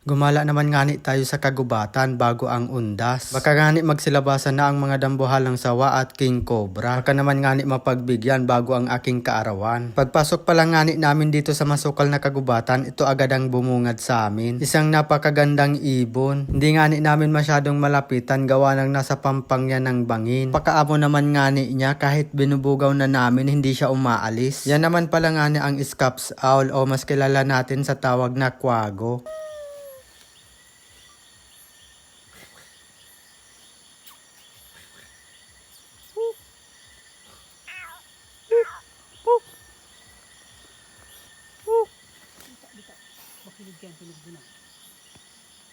Gumala naman ngani tayo sa kagubatan bago ang undas. Baka ngani magsilabasan na ang mga dambuhalang sawa at king cobra. Baka naman ngani mapagbigyan bago ang aking kaarawan. Pagpasok pa lang ngani namin dito sa masukal na kagubatan, ito agad ang bumungad sa amin. Isang napakagandang ibon. Hindi ngani namin masyadong malapitan gawa ng nasa pampang yan ng bangin. Pakaamo naman ngani niya kahit binubugaw na namin hindi siya umaalis. Yan naman pala ngani ang scaps owl o mas kilala natin sa tawag na kwago. Bigyan tulog doon ah.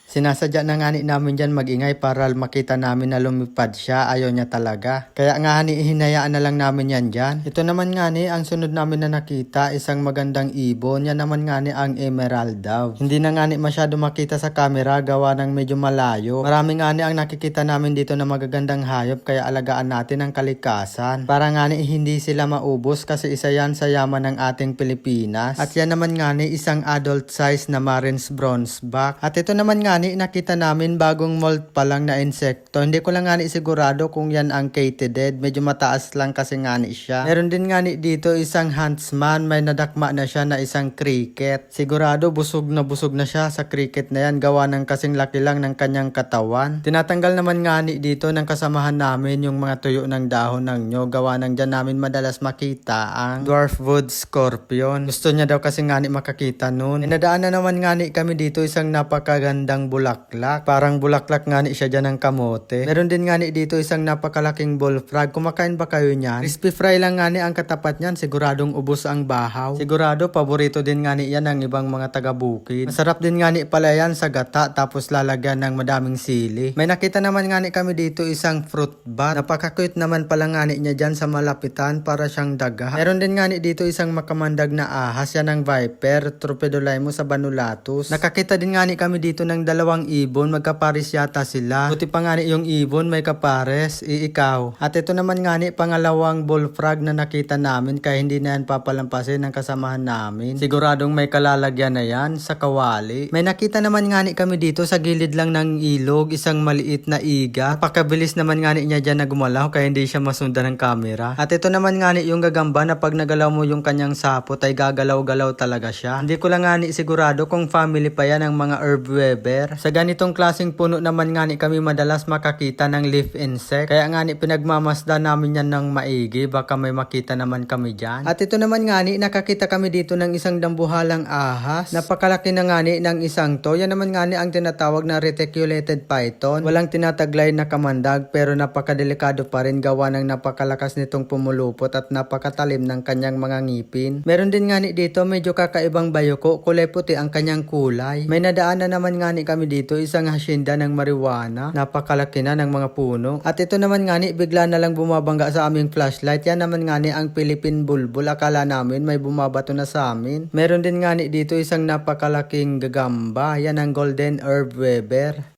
Sinasadya na nga namin dyan magingay para makita namin na lumipad siya. Ayaw niya talaga. Kaya nga ni hinayaan na lang namin yan dyan. Ito naman nga ni ang sunod namin na nakita isang magandang ibon. Yan naman nga ni ang emerald daw. Hindi na nga ni masyado makita sa camera gawa ng medyo malayo. Marami nga ni ang nakikita namin dito na magagandang hayop kaya alagaan natin ang kalikasan. Para nga ni hindi sila maubos kasi isa yan sa yaman ng ating Pilipinas. At yan naman nga ni isang adult size na Marins bronzeback. At ito naman nga ni nakita namin bagong molt pa lang na insekto. Hindi ko lang nga ni sigurado kung yan ang katydid. Medyo mataas lang kasi nga ni siya. Meron din nga ni dito isang huntsman. May nadakma na siya na isang cricket. Sigurado busog na busog na siya sa cricket na yan. Gawa ng kasing laki lang ng kanyang katawan. Tinatanggal naman nga ni dito ng kasamahan namin yung mga tuyo ng dahon ng nyo. Gawa ng dyan namin madalas makita ang dwarf wood scorpion. Gusto niya daw kasi nga ni makakita nun. Inadaan na naman nga ni kami dito isang napakagandang bulaklak. Parang bulaklak nga ni siya dyan ng kamote. Meron din nga ni dito isang napakalaking bullfrog. Kumakain ba kayo niyan? Crispy fry lang nga ni ang katapat niyan. Siguradong ubos ang bahaw. Sigurado paborito din nga ni yan ng ibang mga taga-bukid. Masarap din nga ni pala yan sa gata tapos lalagyan ng madaming sili. May nakita naman nga ni kami dito isang fruit bat. Napaka-cute naman pala nga ni niya dyan sa malapitan para siyang daga. Meron din nga ni dito isang makamandag na ahas yan ng viper, Tropedolaimo sa Banulatus. Nakakita din nga ni kami dito ng dalawang ibon, magkapares yata sila. Buti pa nga ni yung ibon may kapares, iikaw. At ito naman nga ni pangalawang bullfrog na nakita namin kaya hindi na yan papalampasin ng kasamahan namin. Siguradong may kalalagyan na yan sa kawali. May nakita naman nga ni kami dito sa gilid lang ng ilog, isang maliit na iga. Napakabilis naman nga ni niya dyan na gumalaw kaya hindi siya masundan ng camera. At ito naman nga ni yung gagamba na pag nagalaw mo yung kanyang sapot ay gagalaw-galaw talaga siya. Hindi ko lang nga ni sigurado kung family pa yan ng mga herb weber. Sa ganitong klaseng puno naman nga ni kami madalas makakita ng leaf insect. Kaya nga ni pinagmamasda namin yan ng maigi. Baka may makita naman kami dyan. At ito naman nga ni nakakita kami dito ng isang dambuhalang ahas. Napakalaki na nga ni ng isang to. Yan naman nga ni ang tinatawag na reticulated python. Walang tinataglay na kamandag pero napakadelikado pa rin gawa ng napakalakas nitong pumulupot at napakatalim ng kanyang mga ngipin. Meron din nga ni dito medyo kakaibang bayoko. Kulay puti ang kanyang kulay. May nadaan na naman nga ni kami dito isang hasyenda ng marijuana. Napakalaki na ng mga puno. At ito naman nga ni bigla na lang bumabangga sa aming flashlight. Yan naman nga ni ang Philippine Bulbul. Akala namin may bumabato na sa amin. Meron din nga ni dito isang napakalaking gagamba. Yan ang Golden Herb Weber.